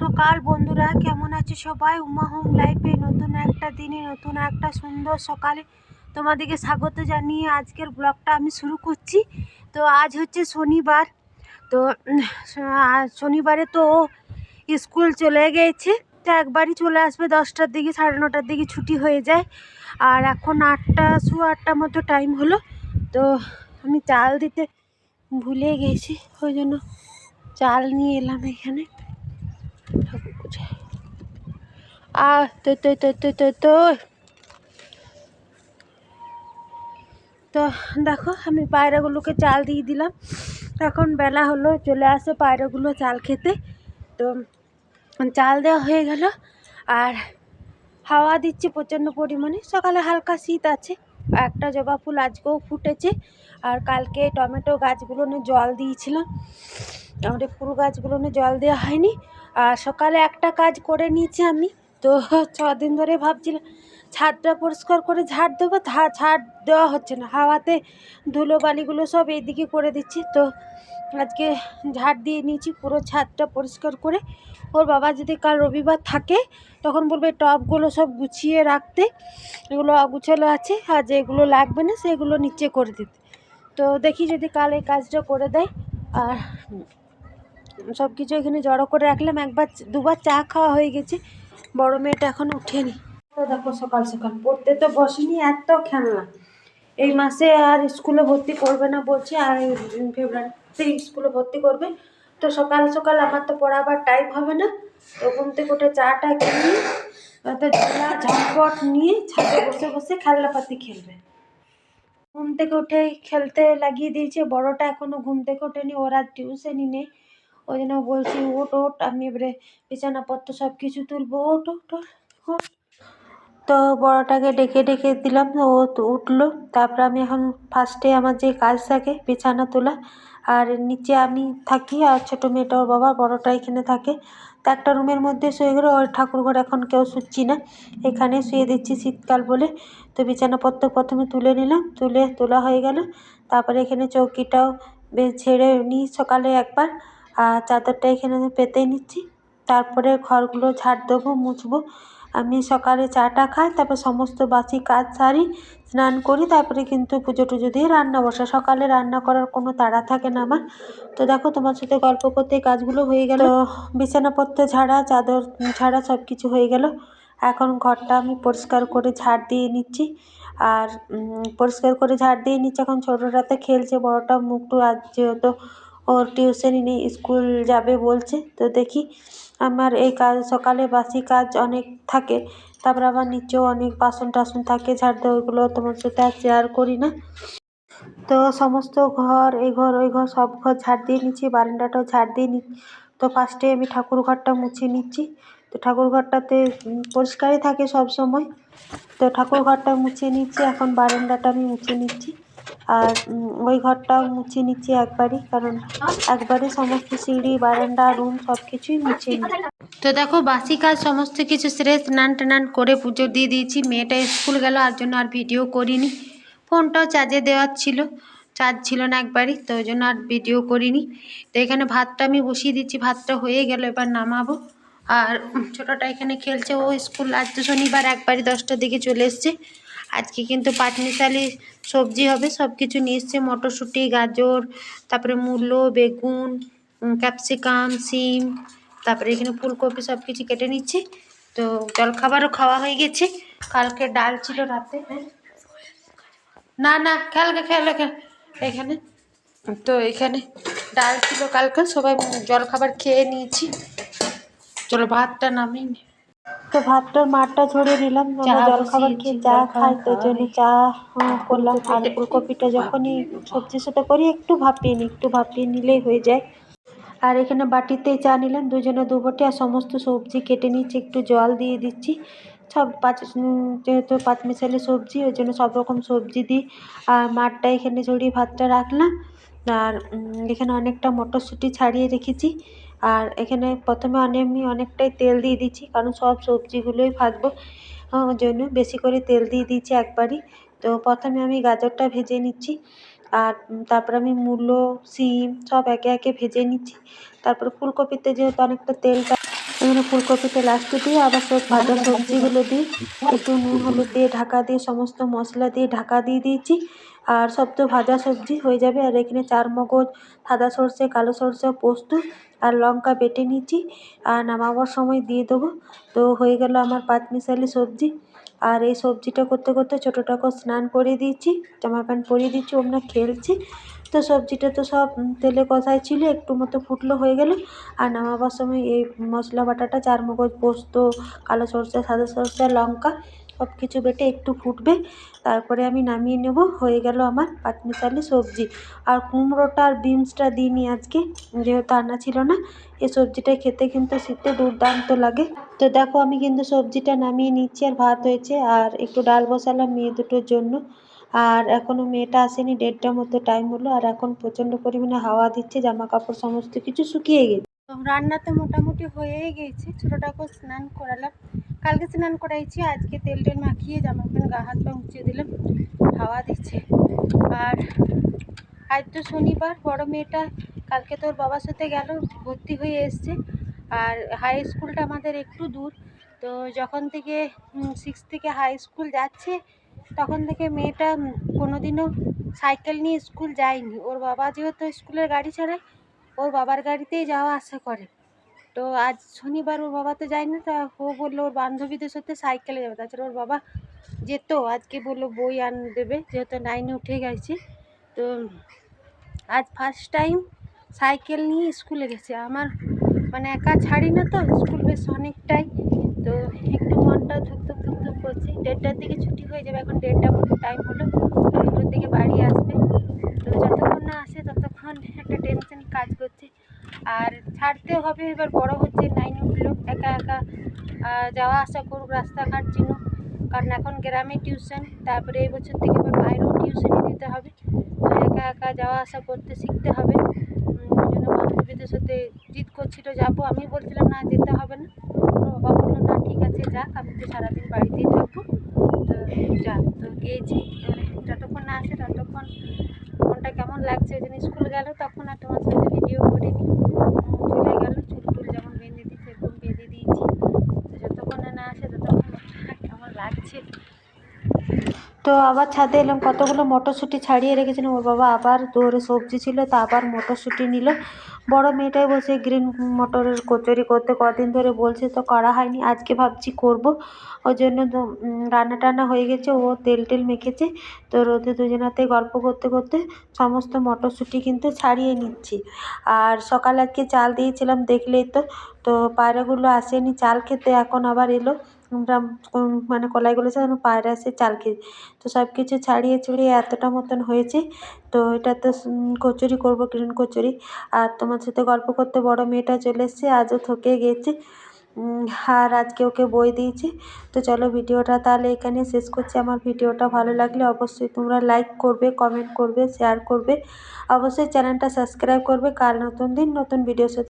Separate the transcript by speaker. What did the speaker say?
Speaker 1: সকাল বন্ধুরা, কেমন আছে সবাই? উমা হোম লাইফে নতুন একটা দিনে, নতুন একটা সুন্দর সকালে তোমাদেরকে স্বাগত জানিয়ে আজকের ব্লগটা আমি শুরু করছি। তো আজ হচ্ছে শনিবার। তো শনিবারে তো স্কুল চলে গেছে। তো একবারই চলে আসবে দশটার দিকে, সাড়ে নটার দিকে ছুটি হয়ে যায়। আর এখন আটটা শু আটটা মতো টাইম হলো। তো আমি চাল দিতে ভুলে গেছি, ওই জন্য চাল নিয়ে এলাম এখানে। ঠাকুর তো তো তো তো দেখো, আমি পায়রাগুলোকে চাল দিয়ে দিলাম। এখন বেলা হলো, চলে আসে পায়রাগুলো চাল খেতে। তো, চাল দেওয়া হয়ে গেল। আর হাওয়া দিচ্ছে প্রচণ্ড পরিমাণে। সকালে হালকা শীত আছে, একটা জবা ফুল আজকেও ফুটেছে। আর কালকে টমেটো গাছগুলোনে জল দিয়েছিলাম। আমাদের ফুল গাছগুলোনে জল দেওয়া হয়নি। সকালে একটা কাজ করে নিয়েছি আমি। তো দিন ধরে ভাবছিলাম, ছাদটা পরিষ্কার করে ঝাড় দেবো ঝাড় দেওয়া হচ্ছে না। হাওয়াতে ধুলো বালিগুলো সব এইদিকে করে দিচ্ছি। তো আজকে ঝাড় দিয়ে নিয়েছি পুরো ছাদটা পরিষ্কার করে। ওর বাবা যদি কাল রবিবার থাকে, তখন বলবে টবগুলো সব গুছিয়ে রাখতে। এগুলো অগুছালো আছে, আর যেগুলো লাগবে না, সেগুলো নিচে করে দিতে। তো দেখি যদি কাল এই কাজটা করে দেয়। আর সব কিছু এখানে জড়ো করে রাখলাম। একবার দুবার চা খাওয়া হয়ে গেছে। বড় মেয়েটা এখন উঠেনি। দেখো সকাল সকাল। পড়তে তো বসেনি, এত খেলনা। এই মাসে আর স্কুলে ভর্তি করবে না বলছে, আর ফেব্রুয়ারিতে স্কুলে ভর্তি করবে। তো সকাল সকাল আমার তো পড়াবার টাইম হবে না। তো ঘুম থেকে উঠে চাটা কিনে তো ঝোলা ঝটপট নিয়ে ছাদে বসে বসে খেলনাপাতি খেলবে। ঘুম থেকে উঠে খেলতে লাগিয়ে দিয়েছে। বড়টা এখনও ঘুম থেকে ওঠেনি, ওরা টিউশনই নেই। ওই জন্য বলছি ওট ওট আমি এবারে বিছানাপত্র সব কিছু তুলবো ওট ওট তো বড়টাকে ডেকে ডেকে দিলাম, ও উঠল। তারপর আমি এখন ফার্স্টে আমার যে কাজ থাকে, বিছানা তোলা। আর নিচে আমি থাকি, আর ছোটো মেয়েটা ওর বাবা, বড়টা এখানে থাকে। তো একটা রুমের মধ্যে শুয়ে গেলে, ওর ঠাকুর ঘর এখন কেউ শুচ্ছি না। এখানে শুয়ে দিচ্ছি শীতকাল বলে। তো বিছানাপত্র প্রথমে তুলে নিলাম, তুলে তোলা হয়ে গেল। তারপরে এখানে চৌকিটাও ঝেড়ে নিই সকালে একবার। আর চাদরটা এখানে আমি পেতে নিচ্ছি। তারপরে ঘরগুলো ঝাড় দেবো মুছবো। আমি সকালে চাটা খাই তারপর সমস্ত বাসি কাজ সারি স্নান করি তারপরে কিন্তু পুজো টুজো দিয়ে রান্না বসা। সকালে রান্না করার কোনো তাড়া থাকে না আমার। তো দেখো তোমার সাথে গল্প করতে কাজগুলো হয়ে গেল। বিছানাপত্র ঝাড়া চাদর ঝাড়া সব কিছু হয়ে গেল। এখন ঘরটা আমি পরিষ্কার করে ঝাড় দিয়ে নিচ্ছি। আর পরিষ্কার করে ঝাড় দিয়ে নিচ্ছি। এখন ছোটোটাতে খেলছে বড়টা মুখটু আজ যেহেতু ওর টিউশনই নেই স্কুল যাবে বলছে তো দেখি আমার এই কাজ সকালে বাসি কাজ অনেক থাকে তারপর আবার নিচেও অনেক বাসন টাসন থাকে ঝাড় দেওয়া ওইগুলো তোমার সাথে আর শেয়ার করি না তো সমস্ত ঘর এই ঘর ওই ঘর সব ঘর ঝাড় দিয়ে নিচ্ছি বারান্দাটাও ঝাড় দিয়ে নি তো ফার্স্টে আমি ঠাকুর ঘরটা মুছে নিচ্ছি তো ঠাকুর ঘরটাতে পরিষ্কারই থাকে সব সময় তো ঠাকুর ঘরটা মুছে নিচ্ছি এখন বারান্দাটা আমি মুছে নিচ্ছি আর ওই ঘরটাও মুছে নিচ্ছি একবারই, কারণ একবারে সমস্ত সিঁড়ি, বারান্দা, রুম সব কিছুই মুছে তো দেখো, বাসি কাজ, সমস্ত কিছু সেরে স্নান টান করে পুজো দিয়ে দিয়েছি। মেয়েটা স্কুল গেল, আর জন্য আর ভিডিও করিনি। ফোনটাও চার্জে দেওয়ার ছিল চার্জ ছিল না একবারই, তো ওই জন্য আর ভিডিও করিনি। তো এখানে ভাতটা আমি বসিয়ে দিচ্ছি, ভাতটা হয়ে গেল, এবার নামাবো। আর ছোটোটা এখানে খেলছে, ও স্কুল আজ তো শনিবার, একবারই দশটার দিকে চলে এসছে। আজকে কিন্তু পাটমিশালি সবজি হবে সব কিছু নিয়ে এসছে, মটরশুঁটি, গাজর, তারপরে মূলো, বেগুন ক্যাপসিকাম, সিম, তারপরে এখানে ফুলকপি সব কিছু কেটে নিচ্ছি। তো জলখাবারও খাওয়া হয়ে গেছে। কালকে ডাল ছিল রাতে হ্যাঁ? না না খেলকে খেলে খেল এখানে। তো এখানে ডাল ছিল কালকে, সবাই জলখাবার খেয়ে নিয়েছি। চলো ভাতটা নামিয়ে। তো ভাতটার মাঠটা ঝরিয়ে নিলাম। জলখাবার খেয়ে চা খাই তো জন্য চা করলাম। আর ফুলকপিটা যখনই সবজির সাথে করি একটু ভাপিয়ে নিই একটু ভাপিয়ে নিলেই হয়ে যায়। আর এখানে বাটিতে চা নিলাম দুজনে দু বাটি আর সমস্ত সবজি কেটে নিচ্ছি একটু জল দিয়ে দিচ্ছি। সব পাঁচ যেহেতু পাঁচ মিশালি সবজি ওই জন্য সব রকম সবজি দিই। আর মাঠটা এখানে ঝরিয়ে ভাতটা রাখলাম। আর এখানে অনেকটা মটরশুঁটি ছাড়িয়ে রেখেছি। আর এখানে প্রথমে অনেক আমি অনেকটাই তেল দিয়ে দিচ্ছি, কারণ সব সবজিগুলোই ভাজবো ওই জন্য বেশি করে তেল দিয়ে দিচ্ছি একবারই। তো প্রথমে আমি গাজরটা ভেজে নিচ্ছি, আর তারপর আমি মূলো, সিম সব একে একে ভেজে নিচ্ছি। তারপর ফুলকপিতে যেহেতু অনেকটা তেলটা এখানে ফুলকপিতে লাস্টে দিয়ে আবার সব ভাজা সবজিগুলো দিই একটু নুন হলুদ দিয়ে ঢাকা দিয়ে, সমস্ত মশলা দিয়ে ঢাকা দিয়ে দিয়েছি। আর সব তো ভাজা সবজি হয়ে যাবে। আর এখানে চার মগজ, সাদা সর্ষে, কালো সর্ষে, পোস্ত আর লঙ্কা বেটে নিয়েছি। আর নামাবার সময় দিয়ে দেবো। তো হয়ে গেল আমার পাঁচমিশালি সবজি। আর এই সবজিটা করতে করতে ছোটোটাকেও স্নান করিয়ে দিয়েছি, জামা প্যান্ট পরিয়ে দিচ্ছি ওমরা খেলছি। তো সবজিটা তো সব তেলে কষাই ছিল, একটু মতো ফুটলো হয়ে গেল। আর নামাবার সময় এই মশলা বাটাটা, চার মগজ, পোস্ত, কালো সরষে, সাদা সরষে, লঙ্কা সব কিছু বেটে একটু ফুটবে, তারপরে আমি নামিয়ে নেব। হয়ে গেল আমার পাঁচমিশালি সবজি। আর কুমড়োটা আর বিনসটা দিইনি আজকে, যেহেতু আনা ছিল না, এই সবজিটা খেতে কিন্তু শীতে দুর্দান্ত লাগে। তো দেখো, আমি কিন্তু সবজিটা নামিয়ে নিচ্ছি আর ভাত হয়েছে, আর একটু ডাল বসালাম মেয়ে দুটোর জন্য। আর এখনও মেয়েটা আসেনি দেড়টার মতো টাইম হলো, আর এখন প্রচণ্ড পরিমাণে হাওয়া দিচ্ছে জামা কাপড় সমস্ত কিছু শুকিয়ে গেছে। রান্না তো মোটামুটি হয়েই গেছে। ছোটোটাকেও স্নান করালাম। কালকে স্নান করাইছি, আজকে তেল টেল মাখিয়ে জামা প্যান্ট, গা হাত পা উঁচিয়ে দিলাম। হাওয়া দিচ্ছে। আর আজ তো শনিবার, বড় মেয়েটা কালকে তোর বাবার সাথে গেল, ভর্তি হয়ে এসছে। আর হাই স্কুলটা আমাদের একটু দূর। তো যখন থেকে সিক্স থেকে হাই স্কুল যাচ্ছে, তখন থেকে মেয়েটা কোনো দিনও সাইকেল নিয়ে স্কুল যায়নি। ওর বাবা যেহেতু স্কুলের গাড়ি ছাড়ে ওর বাবার গাড়িতেই যাওয়া আসা করে। তো আজ শনিবার ওর বাবা তো যায় না তা ও বলল ওর বান্ধবীদের সাথে সাইকেলে যাবে। তাছাড়া ওর বাবা যেত, আজকে বলল বই আন দেবে, যেহেতু নাইনে উঠে গেছে। তো আজ ফার্স্ট টাইম সাইকেল নিয়ে স্কুলে গেছে। আমার মানে একা ছাড়ি না তো স্কুল বেশ অনেকটাই। তো একটু মনটা ধুকধুক ধুকধুক করছে। দেড়টার দিকে ছুটি হয়ে যাবে, এখন দেড়টা টাইম হলো। দুটোর দিকে বাড়ি আসবে তো যতক্ষণ না আসে ততক্ষণ একটা টেনশন কাজ করছে আর ছাড়তেও হবে। এবার বড় হচ্ছে নাইনে উঠল একা একা যাওয়া আসা করুক রাস্তাঘাট চিনুক কারণ এখন গ্রামে টিউশন, তারপরে এই বছর থেকে এবার বাইরেও টিউশনই দিতে হবে। তো একা একা যাওয়া আসা করতে শিখতে হবে। জন্য বান্ধবীদের সাথে জিদ করছিল, যাব। আমি বলছিলাম, না, যেতে হবে না। বাবা বলল, না, ঠিক আছে, যাক, আমি তো সারাদিন বাড়িতেই থাকব। তো যা, তো গিয়েছি। যতক্ষণ না আসে ততক্ষণ মনটা কেমন লাগছে জন্য স্কুল গেল, তখন আর তোমার সাথে ভিডিও করিনি চলে গেল চুল টুল যেমন বেঁধে দিই সেরকম বেঁধে দিয়েছি তো যতক্ষণ না না আসে ততক্ষণ মনটা কেমন লাগছে তো আবার ছাদে এলাম, কতগুলো মটরশুঁটি ছাড়িয়ে রেখেছিলাম। ওর বাবা আবার দৌড়ে সবজি ছিল, তা আবার মটরশুঁটি নিল। বড় মেয়েটাই বসে গ্রিন মটরের কচুরি করতে কদিন ধরে বলছে, তো করা হয়নি, আজকে ভাবছি করব। ওই জন্য রান্না টান্না হয়ে গেছে, ও তেল টেল মেখেছে। তো রোদে দুজনাতে গল্প করতে করতে সমস্ত মটরশুঁটি কিন্তু ছাড়িয়ে নিচ্ছি। আর সকালে আজকে চাল দিয়েছিলাম, দেখলেই তো তো পায়রাগুলো আসেনি, চাল খেতে এখন আবার এলো। মানে কলাই কলাইগুলো যেন পায়রা এসে চাল খেয়ে। তো সব কিছু ছাড়িয়ে ছুড়িয়ে এতটা মতন হয়েছে, তো এটা তো কচুরি করব গ্রিন কচুরি। আর তোমার সাথে গল্প করতে বড় মেয়েটা চলে এসছে, আজও থকে গেছে আর আজকে ওকে বই দিয়েছি। তো চলো ভিডিওটা তাহলে এখানে শেষ করছি। আমার ভিডিওটা ভালো লাগলে অবশ্যই তোমরা লাইক করবে কমেন্ট করবে শেয়ার করবে। অবশ্যই চ্যানেলটা সাবস্ক্রাইব করবে। কাল নতুন দিন, নতুন ভিডিও